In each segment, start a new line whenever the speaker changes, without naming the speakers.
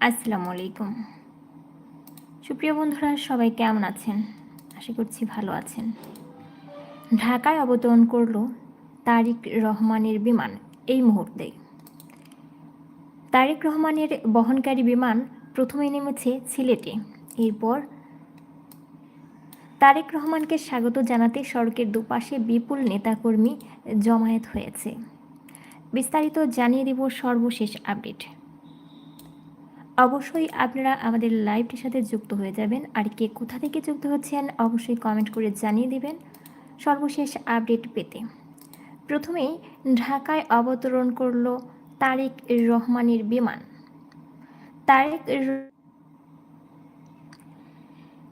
আসসালামু আলাইকুম। সুপ্রিয় বন্ধুরা, সবাই কেমন আছেন? আশা করছি ভালো আছেন। ঢাকায় অবতরণ করল তারিক রহমানের বিমান এই মুহূর্তে। তারেক রহমানের বহনকারী বিমান প্রথমে নেমেছে সিলেটে। এরপর তারেক রহমানকে স্বাগত জানাতে সড়কের দুপাশে বিপুল নেতাকর্মী জমায়েত হয়েছে। বিস্তারিত জানিয়ে দেব সর্বশেষ আপডেট। অবশ্যই আপনারা আমাদের লাইভটির সাথে যুক্ত হয়ে যাবেন। আর কে কোথা থেকে যুক্ত হচ্ছেন, অবশ্যই কমেন্ট করে জানিয়ে দেবেন। সর্বশেষ আপডেট পেতে। প্রথমেই, ঢাকায় অবতরণ করল তারেক রহমানের বিমান। তারেক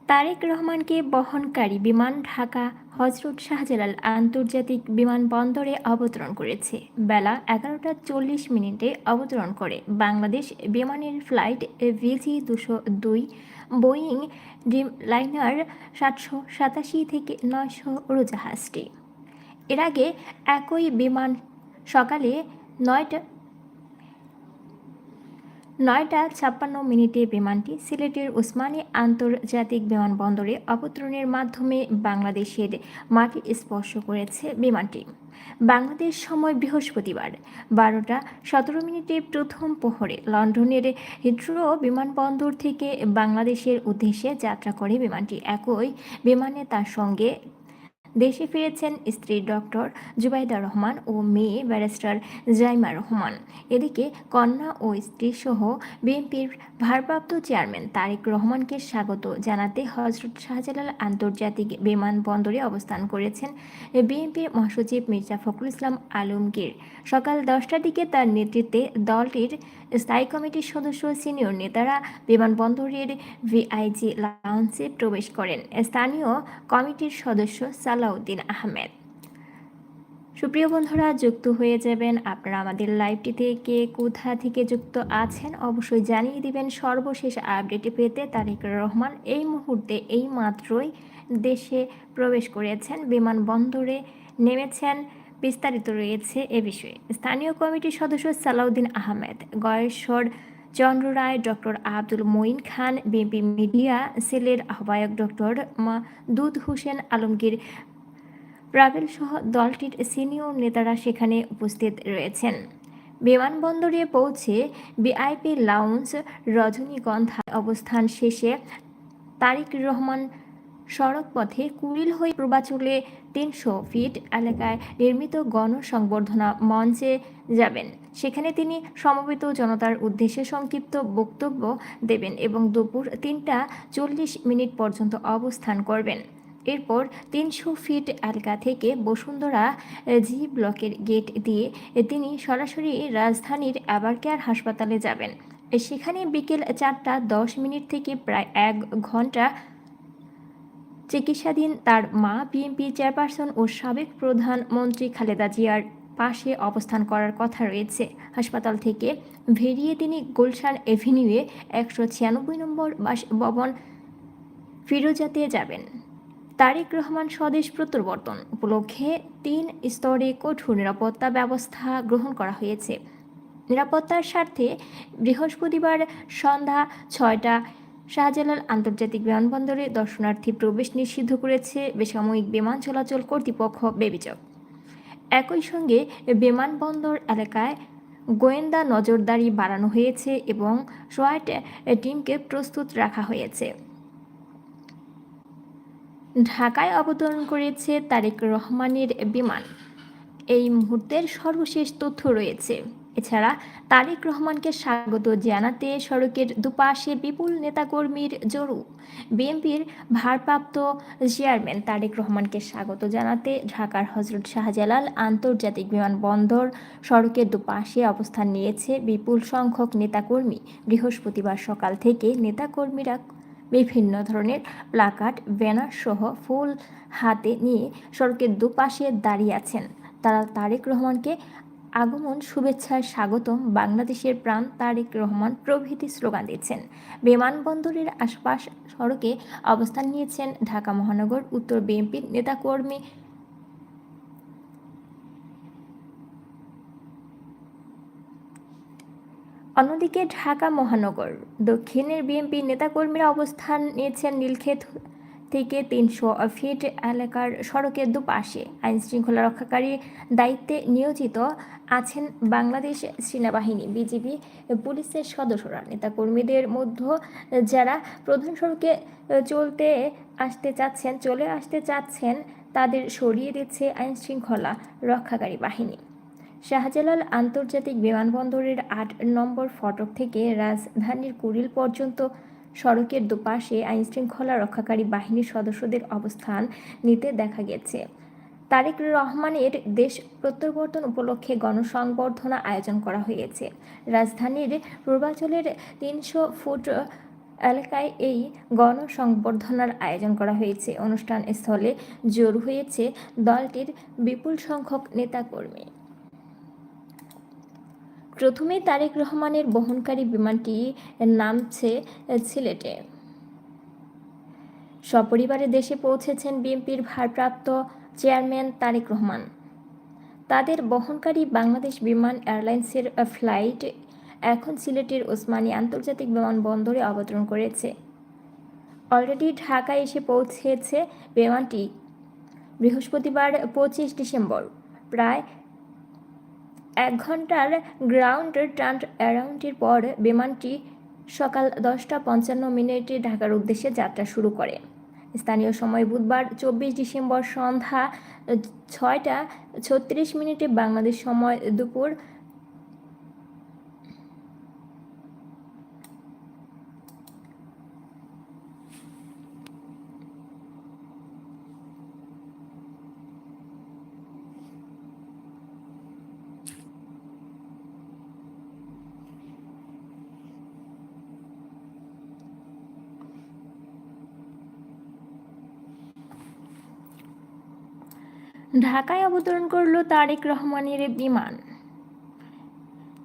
তারেক রহমানকে বহনকারী বিমান ঢাকা হজরত শাহজালাল আন্তর্জাতিক বিমানবন্দরে অবতরণ করেছে। বেলা এগারোটা চল্লিশ মিনিটে অবতরণ করে। বাংলাদেশ বিমানের ফ্লাইট ভিজি দুশো দুই, বোয়িং ড্রিম লাইনার সাতশো সাতাশি থেকে নয়শো উড়োজাহাজটি। এর আগে একই বিমান সকালে নয়টা নয়টা ছাপ্পান্ন মিনিটে বিমানটি সিলেটের ওসমানী আন্তর্জাতিক বিমানবন্দরে অবতরণের মাধ্যমে বাংলাদেশের মাটি স্পর্শ করেছে বিমানটি। বাংলাদেশ সময় বৃহস্পতিবার বারোটা সতেরো মিনিটে প্রথম প্রহরে লন্ডনের হিথ্রো বিমানবন্দর থেকে বাংলাদেশের উদ্দেশ্যে যাত্রা করে বিমানটি। একই বিমানে তার সঙ্গে দেশে ফিরেছেন স্ত্রী ডক্টর জুবাইদা রহমান ও মেয়ে ব্যারিস্টার জাইমা রহমান। এদিকে কন্যা ও স্ত্রী সহ বিএনপির ভারপ্রাপ্ত চেয়ারম্যান তারেক রহমানকে স্বাগত জানাতে হজরত শাহজালাল আন্তর্জাতিক বিমানবন্দরে অবস্থান করেছেন বিএনপির মহাসচিব মির্জা ফখরুল ইসলাম আলমগীর। সকাল দশটার দিকে তার নেতৃত্বে দলটির স্থায়ী কমিটির সদস্য সিনিয়র নেতারা বিমানবন্দরের ভিআইজি লাউন্সে প্রবেশ করেন। স্থানীয় কমিটির সদস্য সালাউদ্দিন আহমেদ। সুপ্রিয় বন্ধুরা, যুক্ত হয়ে যাবেন আপনারা আমাদের লাইভটিতে। কে কোথা থেকে যুক্ত আছেন অবশ্যই জানিয়ে দিবেন। সর্বশেষ আপডেট পেতে তারেক রহমান এই মুহূর্তে এই মাত্রই দেশে প্রবেশ করেছেন। বিমানবন্দরে নেমেছেন। বিস্তারিত রয়েছে এ বিষয়ে। স্থানীয় কমিটির সদস্য Salahuddin Ahmed, Gayeshwar Chandra Roy, doctor Abdul Moyeen Khan, BNP media সেলের আহ্বায়ক ডক্টর দুধ হোসেন আলমগীর প্রাভেল সহ দলটির সিনিয়র নেতারা সেখানে উপস্থিত রয়েছেন। বিমানবন্দরে পৌঁছে বিআইপি লাউঞ্জ রজনীগন্ধা অবস্থান শেষে তারিক রহমান সড়ক পথে কুড়িল হয়ে প্রবাচলে তিনশো ফিট এলাকায় নির্মিত গণসংবর্ধনা মঞ্চে যাবেন। সেখানে তিনি সমবেত জনতার উদ্দেশ্যে সংক্ষিপ্ত বক্তব্য দেবেন এবং দুপুর তিনটা চল্লিশ মিনিট পর্যন্ত অবস্থান করবেন। এরপর তিনশো ফিট এলাকা থেকে বসুন্ধরা জি ব্লকের গেট দিয়ে তিনি সরাসরি রাজধানীর অ্যাবারকেয়ার হাসপাতালে যাবেন। সেখানে বিকেল চারটা দশ মিনিট থেকে প্রায় এক ঘণ্টা চিকিৎসাধীন তার মা, বিএনপি চেয়ারপারসন ও সাবেক প্রধানমন্ত্রী খালেদা জিয়ার পাশে অবস্থান করার কথা রয়েছে। হাসপাতাল থেকে বেরিয়ে তিনি গুলশান এভিনিউয়ে একশো ছিয়ানব্বই নম্বর বাস ভবন ফিরোজাতে যাবেন। তারেক রহমান স্বদেশ প্রত্যাবর্তন উপলক্ষে তিন স্তরে কঠোর নিরাপত্তা ব্যবস্থা গ্রহণ করা হয়েছে। নিরাপত্তার স্বার্থে বৃহস্পতিবার সন্ধ্যা ছয়টা শাহজালাল আন্তর্জাতিক বিমানবন্দরে দর্শনার্থী প্রবেশ নিষিদ্ধ করেছে বেসামরিক বিমান চলাচল কর্তৃপক্ষ বেবিচক। একই সঙ্গে বিমানবন্দর এলাকায় গোয়েন্দা নজরদারি বাড়ানো হয়েছে এবং সোয়াট টিমকে প্রস্তুত রাখা হয়েছে। ঢাকায় অবতরণ করেছে তারেক রহমানের বিমান। এই মুহূর্তের সর্বশেষ তথ্য রয়েছে। এছাড়া তারেক রহমানকে স্বাগত জানাতে সড়কের দুপাশে বিপুল নেতাকর্মীর জড়ো। বিএনপির ভারপ্রাপ্ত চেয়ারম্যান তারেক রহমানকে স্বাগত জানাতে ঢাকার হজরত শাহজালাল আন্তর্জাতিক বিমানবন্দর সড়কের দুপাশে অবস্থান নিয়েছে বিপুল সংখ্যক নেতাকর্মী। বৃহস্পতিবার সকাল থেকে নেতাকর্মীরা বিভিন্ন ধরনের প্লাকার্ড, ব্যানার সহ ফুল হাতে নিয়ে সড়কের দুপাশে দাঁড়িয়ে আছেন। তারা তারেক রহমানকে আগমন শুভেচ্ছায় স্বাগতম বাংলাদেশের প্রাণ তারেক রহমান প্রভৃতি স্লোগান দিচ্ছেন। বিমানবন্দরের আশপাশ সড়কে অবস্থান নিয়েছেন ঢাকা মহানগর, উত্তর বিএনপির নেতাকর্মী অন্যদিকে ঢাকা মহানগর, দক্ষিণের বিএনপি নেতাকর্মীরা অবস্থান নিয়েছেন নীলক্ষেত থেকে তিনশো ফিট এলাকার সড়কের দুপাশে। আইন শৃঙ্খলা রক্ষাকারী দায়িত্বে নিয়োজিত আছেন বাংলাদেশ সেনাবাহিনী, বিজিবি, পুলিশের সদস্যরা। নেতাকর্মীদের মধ্যে যারা প্রধান সড়কে চলতে আসতে চাচ্ছেন, চলে আসতে চাচ্ছেন, তাদের সরিয়ে দিচ্ছে আইন শৃঙ্খলা রক্ষাকারী বাহিনী। শাহজালাল আন্তর্জাতিক বিমানবন্দরের আট নম্বর ফটক থেকে রাজধানীর কুড়িল পর্যন্ত সড়কের দুপাশে আইনশৃঙ্খলা রক্ষাকারী বাহিনীর সদস্যদের অবস্থান নিতে দেখা গেছে। তারেক রহমানের দেশ প্রত্যাবর্তন উপলক্ষে গণসংবর্ধনা আয়োজন করা হয়েছে। রাজধানীর পূর্বাঞ্চলের তিনশো ফুট এলাকায় এই গণসংবর্ধনার আয়োজন করা হয়েছে। অনুষ্ঠান স্থলে জোর হয়েছে দলটির বিপুল সংখ্যক নেতাকর্মী। প্রথমে তারেক রহমানের বহনকারী বিমানটি নামছে সিলেটে। সপরিবারে দেশে পৌঁছেছেন বিএনপির ভারপ্রাপ্ত চেয়ারম্যান তারেক রহমান। তাদের বহনকারী বাংলাদেশ বিমান এয়ারলাইন্সের ফ্লাইট এখন সিলেটের ওসমানী আন্তর্জাতিক বিমানবন্দরে অবতরণ করেছে। অলরেডি ঢাকায় এসে পৌঁছেছে বিমানটি। বৃহস্পতিবার পঁচিশ ডিসেম্বর, প্রায় এক ঘণ্টার গ্রাউন্ড টার্ন অ্যারাউন্ডের পর বিমানটি সকাল দশটা পঞ্চান্ন মিনিটে ঢাকার উদ্দেশ্যে যাত্রা শুরু করে। স্থানীয় সময় বুধবার চব্বিশ ডিসেম্বর সন্ধ্যা ছয়টা ছত্রিশ মিনিটে বাংলাদেশ সময় দুপুর ঢাকায় অবতরণ করল তারেক রহমানের বিমান।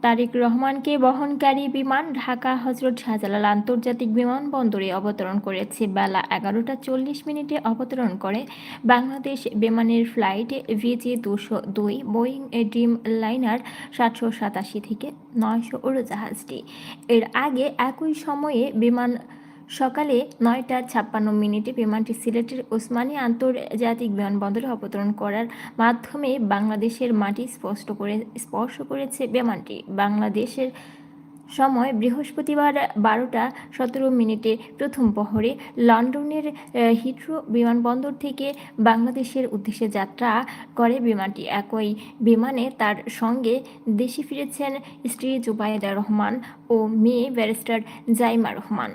তারেক রহমানকে বহনকারী বিমান ঢাকা হজরত শাহজালাল আন্তর্জাতিক বিমানবন্দরে অবতরণ করেছে। বেলা এগারোটা চল্লিশ মিনিটে অবতরণ করে বাংলাদেশ বিমানের ফ্লাইট ভিজি দুশো দুই, বোয়িং ড্রিম লাইনার সাতশো সাতাশি থেকে নয়শো উড়োজাহাজটি এর আগে একই সময়ে বিমান সকালে নয়টা ছাপ্পান্ন মিনিটে বিমানটি সিলেটের ওসমানী আন্তর্জাতিক বিমানবন্দরে অবতরণ করার মাধ্যমে বাংলাদেশের মাটি স্পষ্ট করে, স্পর্শ করেছে বিমানটি। বাংলাদেশের সময় বৃহস্পতিবার বারোটা সতেরো মিনিটে প্রথম প্রহরে লন্ডনের হিথ্রো বিমানবন্দর থেকে বাংলাদেশের উদ্দেশ্যে যাত্রা করে বিমানটি। একই বিমানে তার সঙ্গে দেশে ফিরেছেন স্ত্রী জুবাইদা রহমান ও মেয়ে ব্যারিস্টার জাইমা রহমান।